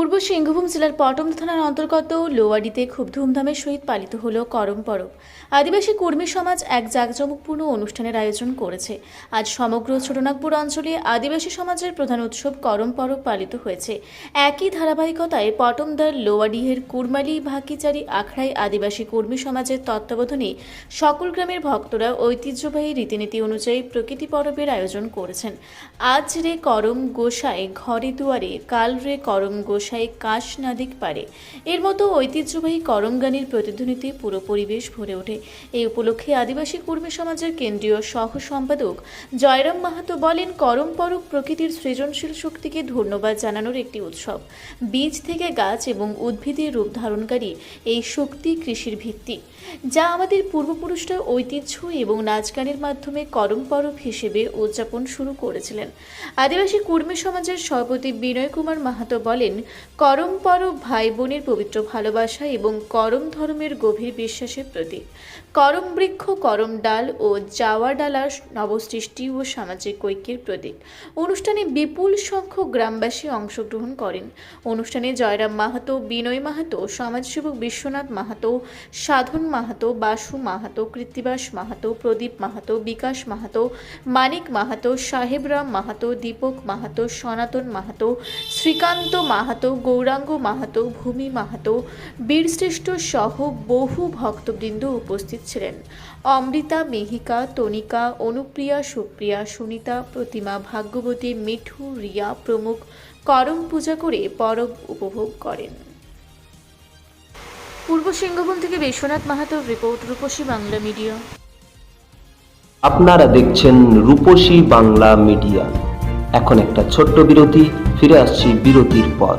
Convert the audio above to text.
পূর্ব সিংভূম জেলার পটম থানার অন্তর্গত লোয়াডিতে খুব ধুমধামের সহিত পালিত হল করম পরব। আদিবাসী কর্মী সমাজ এক জাঁকজমকপূর্ণ অনুষ্ঠানের আয়োজন করেছে। আজ সমগ্র ছোটনাগপুর অঞ্চলে আদিবাসী সমাজের প্রধান উৎসব করম পরব পালিত হয়েছে। একই ধারাবাহিকতায় পটমদার, লোয়াডিহের, কুরমালি, ভাকিচারি, আখড়াই আদিবাসী কর্মী সমাজের তত্ত্বাবধানে সকল গ্রামের ভক্তরা ঐতিহ্যবাহী রীতিনীতি অনুযায়ী প্রকৃতি পরবের আয়োজন করেছেন। আজ রে করম গোসাই, ঘরে দুয়ারে, কাল রে করম গোসাই কাশ নাদিক পারে। এর মতো ঐতিহ্যবাহী করম গানের প্রতিধ্বনিতে পুরো পরিবেশ ভরে ওঠে। এই উপলক্ষে আদিবাসী কর্মী সমাজের কেন্দ্রীয় সহ সম্পাদক জয়রাম মাহাতো বলেন করম পরব প্রকৃতির সৃজনশীল শক্তিকে ধন্যবাদ জানানোর একটি উৎসব। বীজ থেকে গাছ এবং উদ্ভিদের রূপ ধারণকারী এই শক্তি কৃষির ভিত্তি, যা আমাদের পূর্বপুরুষরা ঐতিহ্য এবং নাচ গানের মাধ্যমে করম পরব হিসেবে উদযাপন শুরু করেছিলেন। আদিবাসী কর্মী সমাজের সভাপতি বিনয় কুমার মাহাতো বলেন করম পরব ভাই বোনের পবিত্র ভালোবাসা এবং করম ধর্মের গভীর বিশ্বাসের প্রতীক। করম বৃক্ষ, করম ডাল ও জাওয়া ডালার নবসৃষ্টি ও সামাজিক ঐক্যের প্রতীক। অনুষ্ঠানে বিপুল সংখ্যক গ্রামবাসী অংশগ্রহণ করেন। অনুষ্ঠানে জয়রাম মাহাতো, বিনয় মাহাতো, সমাজসেবক বিশ্বনাথ মাহাতো, সাধন মাহাতো, বাসু মাহাতো, কৃত্তিবাস মাহাতো, প্রদীপ মাহাতো, বিকাশ মাহাতো, মানিক মাহাতো, সাহেবরাম মাহাতো, দীপক মাহাতো, সনাতন মাহাতো, শ্রীকান্ত মাহাতো গৌরাঙ্গ মাহাতো, ভূমি মাহাতো, বীরশ্রেষ্ঠ সহ বহু ভক্তবৃন্দ উপস্থিত ছিলেন। অমৃতা, মেহিকা, তনিকা, অনুপ্রিয়া, সুপ্রিয়া, সুনিতা, প্রতিমা, ভাগ্যবতী, মিঠু, রিয়া প্রমুখ করম পূজা করে পরব উপভোগ করেন। পূর্ব সিংহভূম থেকে বিশ্বনাথ মাহাতোর রিপোর্ট, রূপসী বাংলা মিডিয়া। আপনারা দেখছেন রূপসী বাংলা মিডিয়া। এখন একটা ছোট্ট বিরতি, ফিরে আসছি বিরতির পর।